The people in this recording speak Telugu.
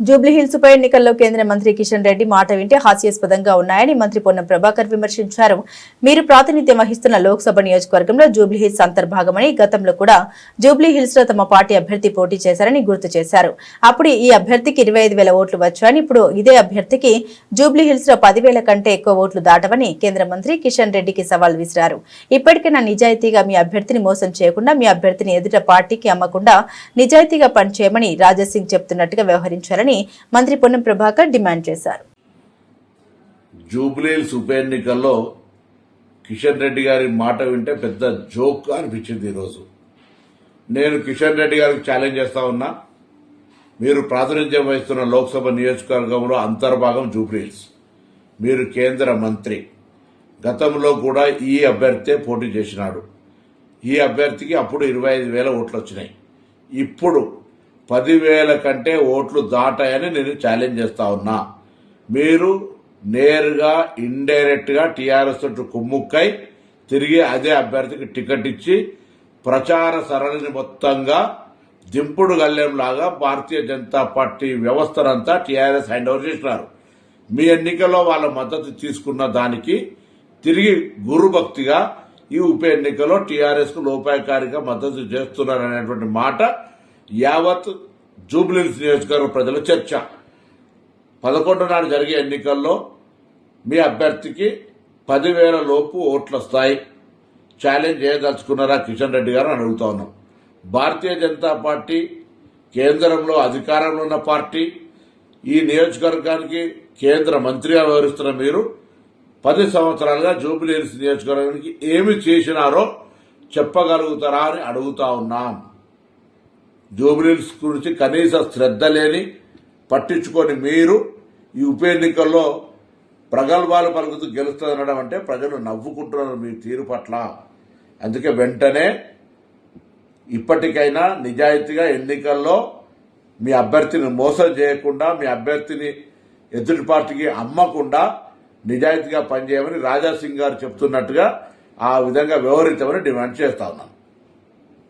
జూబ్లీహిల్స్ ఉప ఎన్నికల్లో కేంద్ర మంత్రి కిషన్ రెడ్డి మాట వింటే హాస్యాస్పదంగా ఉన్నాయని మంత్రి పొన్నం ప్రభాకర్ విమర్శించారు. మీరు ప్రాతినిధ్యం వహిస్తున్న లోక్సభ నియోజకవర్గంలో జూబ్లీహిల్స్ అంతర్భాగమని గతంలో కూడా జూబ్లీహిల్స్లో తమ పార్టీ అభ్యర్థి పోటీ చేశారని గుర్తు చేశారు. అప్పుడు ఈ అభ్యర్థికి ఇరవై ఐదు వేల ఓట్లు వచ్చాయని ఇప్పుడు ఇదే అభ్యర్థికి జూబ్లీహిల్స్లో పదివేల కంటే ఎక్కువ ఓట్లు దాటవని కేంద్ర మంత్రి కిషన్ రెడ్డికి సవాల్ విసిరారు. ఇప్పటికైనా నిజాయితీగా మీ అభ్యర్థిని మోసం చేయకుండా మీ అభ్యర్థిని ఎదుట పార్టీకి అమ్మకుండా నిజాయితీగా పనిచేయమని రాజాసింగ్ చెప్తున్నట్టుగా వ్యవహరించారని చేయాలని మంత్రి పొన్నం ప్రభాకర్ డిమాండ్ చేశారు. జూబ్లీహిల్స్ ఉప ఎన్నికల్లో కిషన్ రెడ్డి గారి మాట వింటే పెద్ద జోక్ అనిపించింది ఈరోజు నేను కిషన్ రెడ్డి గారికి ఛాలెంజ్ చేస్తా ఉన్నా. మీరు ప్రాతినిధ్యం వహిస్తున్న లోక్సభ నియోజకవర్గంలో అంతర్భాగం జూబ్లీహిల్స్. మీరు కేంద్ర మంత్రి. గతంలో కూడా ఈ అభ్యర్థే పోటీ చేసినాడు. ఈ అభ్యర్థికి అప్పుడు ఇరవై ఐదు వేల ఓట్లు వచ్చినాయి. ఇప్పుడు పదివేల కంటే ఓట్లు దాటాయని నేను ఛాలెంజ్ చేస్తా ఉన్నా. మీరు నేరుగా ఇండైరెక్ట్గా టీఆర్ఎస్ తోటి కుమ్ముక్కై తిరిగి అదే అభ్యర్థికి టికెట్ ఇచ్చి ప్రచార సరళిని మొత్తంగా దింపుడు గల్లెంలాగా భారతీయ జనతా పార్టీ వ్యవస్థనంతా టీఆర్ఎస్ హ్యాండ్ ఓవర్ చేసినారు. మీ ఎన్నికల్లో వాళ్ళ మద్దతు తీసుకున్న దానికి తిరిగి గురుభక్తిగా ఈ ఉప ఎన్నికలో టీఆర్ఎస్కు లోపాయకారిగా మద్దతు చేస్తున్నారనేటువంటి మాట యావత్ జూబ్లీహిల్స్ నియోజకవర్గ ప్రజల చర్చ. పదకొండు నాడు జరిగే ఎన్నికల్లో మీ అభ్యర్థికి పదివేల లోపు ఓట్ల స్థాయి ఛాలెంజ్ చేయదలుచుకున్నారా కిషన్ రెడ్డి గారు అని అడుగుతా ఉన్నాం భారతీయ జనతా పార్టీ కేంద్రంలో అధికారంలో ఉన్న పార్టీ ఈ నియోజకవర్గానికి కేంద్ర మంత్రిగా వ్యవహరిస్తున్న మీరు పది సంవత్సరాలుగా జూబ్లీహిల్స్ నియోజకవర్గానికి ఏమి చేసినారో చెప్పగలుగుతారా అని అడుగుతా ఉన్నాం. జూబిలీహిల్స్ గురించి కనీస శ్రద్ధ లేని పట్టించుకొని మీరు ఈ ఉప ఎన్నికల్లో ప్రగల్భాలు పలుకుతూ గెలుస్తుందనడం అంటే ప్రజలు నవ్వుకుంటున్నారు మీ తీరు పట్ల. అందుకే వెంటనే ఇప్పటికైనా నిజాయితీగా ఎన్నికల్లో మీ అభ్యర్థిని మోసం చేయకుండా మీ అభ్యర్థిని ఎదుటి పార్టీకి అమ్మకుండా నిజాయితీగా పనిచేయమని రాజాసింగ్ గారు చెప్తున్నట్టుగా ఆ విధంగా వ్యవహరించమని డిమాండ్ చేస్తా ఉన్నాను